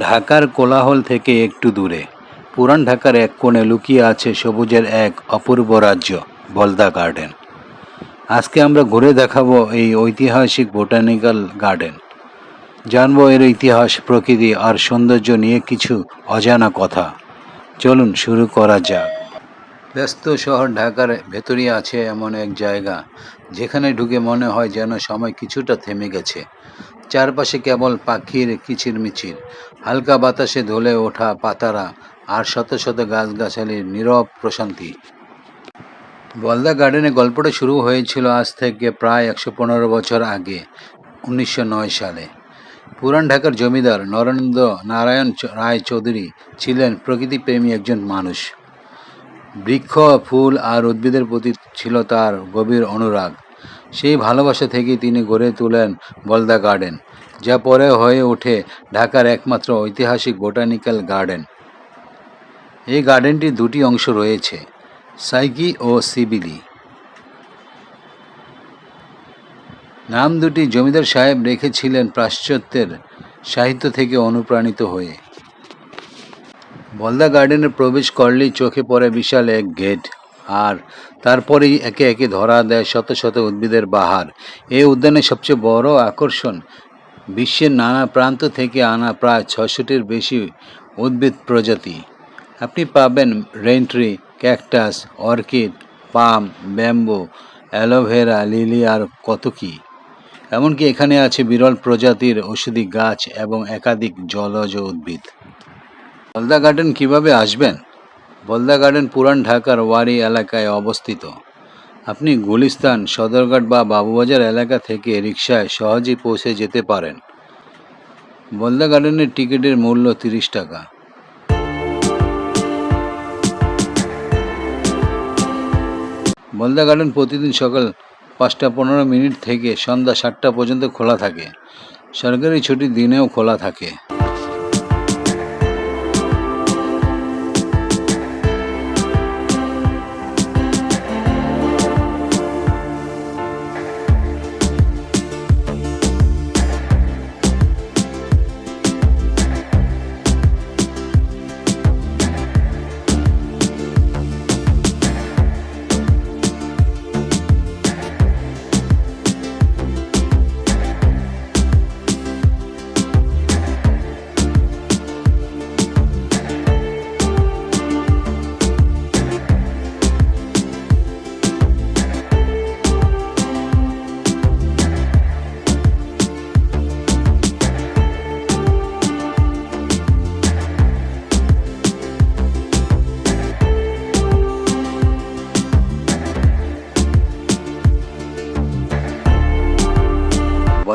ঢাকার কোলাহল থেকে একটু দূরে। পুরান ঢাকার এক কোণে লুকিয়ে আছে সবুজের এক অপূর্ব রাজ্য, বলদা গার্ডেন। আজকে আমরা ঘুরে দেখাবো এই ঐতিহাসিক বোটানিক্যাল গার্ডেন। জানব এর ইতিহাস, প্রকৃতি আর সৌন্দর্য নিয়ে কিছু অজানা কথা। চলুন শুরু করা যাক। ব্যস্ত শহর ঢাকার ভেতরই আছে এমন এক জায়গা, যেখানে ঢুকে মনে হয় যেন সময় কিছুটা থেমে গেছে। চারপাশে কেবল পাখির কিচিরমিচির। হালকা বাতাসে ধলে ওঠা পাতারা আর শত শত গাছগাছালির নীরব প্রশান্তি। বলদা গার্ডেনে গল্পটা শুরু হয়েছিল আজ থেকে প্রায় একশো পনেরো বছর আগে, উনিশশো নয় সালে। পুরান ঢাকার জমিদার নরেন্দ্র নারায়ণ রায় চৌধুরী ছিলেন প্রকৃতিপ্রেমী একজন মানুষ। বৃক্ষ, ফুল আর উদ্ভিদের প্রতি ছিল তার গভীর অনুরাগ। সেই ভালোবাসা থেকেই তিনি গড়ে তোলেন বলদা গার্ডেন, যা পরে হয়ে ওঠে ঢাকার একমাত্র ঐতিহাসিক বোটানিক্যাল গার্ডেন। এই গার্ডেনটির দুটি অংশ রয়েছে, সাইকি ও সিবিলি। নাম দুটি জমিদার সাহেব রেখেছিলেন পাশ্চাত্যের সাহিত্য থেকে অনুপ্রাণিত হয়ে। বলদা গার্ডেনে প্রবেশ করলেই চোখে পড়ে বিশাল এক গেট। আর তারপরেই একে একে ধরা দেয় শত শত উদ্ভিদের বাহার। এই উদ্যানের সবচেয়ে বড় আকর্ষণ, বিশ্বের নানা প্রান্ত থেকে আনা প্রায় ছশোটির বেশি উদ্ভিদ প্রজাতি। আপনি পাবেন rain tree, cactus, orchid, palm, bamboo, aloe vera, lily আর কত কী। এমনকি এখানে আছে বিরল প্রজাতির ওষুধি গাছ এবং একাধিক জলজ উদ্ভিদ। বলদা গার্ডেন কীভাবে আসবেন? বলদা গার্ডেন পুরান ঢাকার ওয়ারি এলাকায় অবস্থিত। আপনি গুলিস্তান, সদরঘাট বা বাবুবাজার এলাকা থেকে রিক্সায় সহজেই পৌঁছে যেতে পারেন। বলদা গার্ডেনের টিকিটের মূল্য তিরিশ টাকা। বলদা গার্ডেন প্রতিদিন সকাল পাঁচটা পনেরো মিনিট থেকে সন্ধ্যা সাতটা পর্যন্ত খোলা থাকে। সরকারি ছুটির দিনেও খোলা থাকে।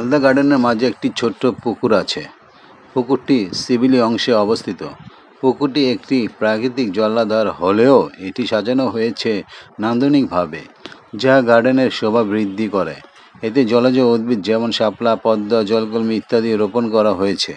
বলদা গার্ডেনের মাঝে একটি ছোট্ট পুকুর আছে। পুকুরটি সিভিলি অংশে অবস্থিত। পুকুরটি একটি প্রাকৃতিক জলাধার হলেও এটি সাজানো হয়েছে নান্দনিকভাবে, যা গার্ডেনের শোভা বৃদ্ধি করে। এতে জলজ উদ্ভিদ যেমন শাপলা, পদ্মা, জলকলমি ইত্যাদি রোপণ করা হয়েছে।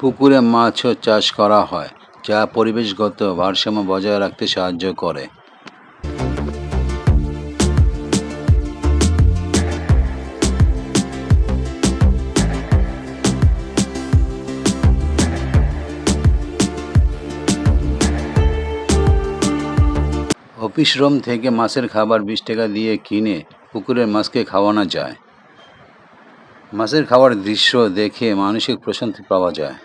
পুকুরে মাছও চাষ করা হয়, যা পরিবেশগত ভারসাম্য বজায় রাখতে সাহায্য করে। অফিস রুম থেকে মাছের খাবার বিশ টাকা দিয়ে কিনে পুকুরের মাছকে খাওয়ানো যায়। মাছের খাওয়ার দৃশ্য দেখে মানসিক প্রশান্তি পাওয়া যায়।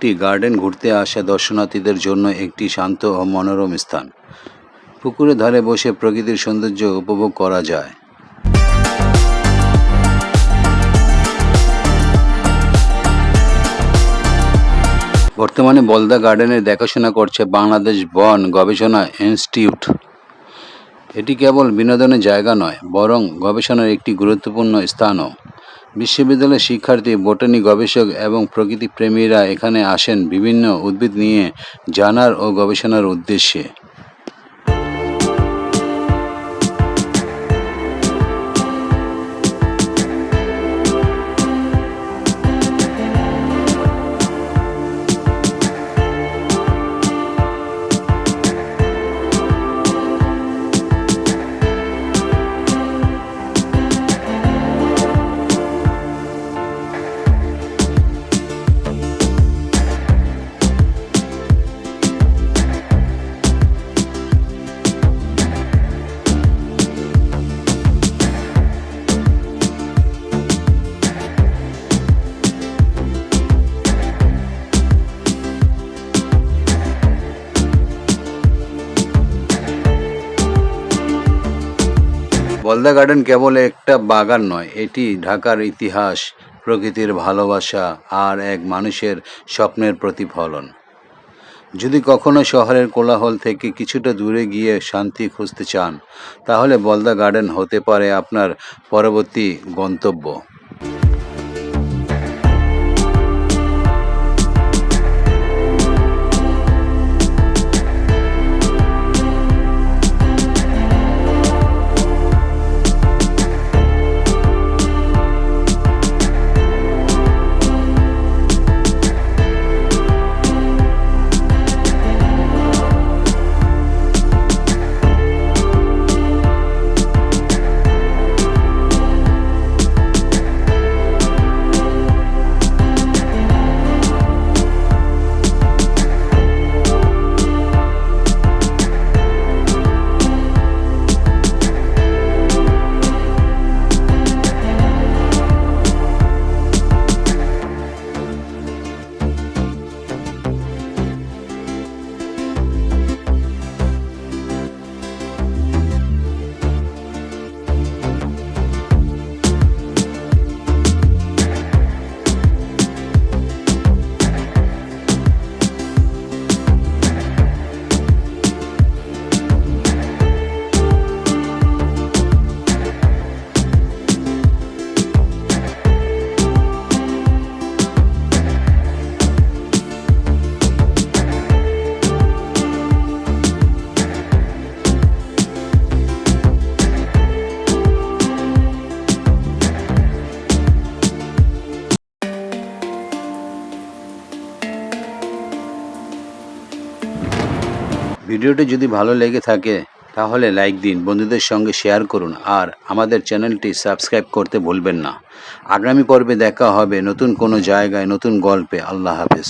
পুকুরটি গার্ডেন ঘুরতে আসা দর্শনার্থীদের জন্য একটি শান্ত ও মনোরম স্থান। পুকুরের ধারে বসে প্রকৃতির সৌন্দর্য উপভোগ করা যায়। বর্তমানে বলদা গার্ডেনের দেখাশোনা করছে বাংলাদেশ বন গবেষণা ইনস্টিটিউট। এটি কেবল বিনোদনের জায়গা নয়, বরং গবেষণার একটি গুরুত্বপূর্ণ স্থানও। বিশ্ববিদ্যালয়ের শিক্ষার্থী, বোটানি গবেষক এবং প্রকৃতিপ্রেমীরা এখানে আসেন বিভিন্ন উদ্ভিদ নিয়ে জানার ও গবেষণার উদ্দেশ্যে। বলদা গার্ডেন কেবল একটা বাগান নয়, এটি ঢাকার ইতিহাস, প্রকৃতির ভালোবাসা আর এক মানুষের স্বপ্নের প্রতিফলন। যদি কখনো শহরের কোলাহল থেকে কিছুটা দূরে গিয়ে শান্তি খুঁজতে চান, তাহলে বলদা গার্ডেন হতে পারে আপনার পরবর্তী গন্তব্য। ভিডিওটি যদি ভালো লেগে থাকে, তাহলে লাইক দিন, বন্ধুদের সঙ্গে শেয়ার করুন, আর আমাদের চ্যানেলটি সাবস্ক্রাইব করতে ভুলবেন না। আগামী পর্বে দেখা হবে নতুন কোনো জায়গায়, নতুন গল্পে। আল্লাহ হাফেজ।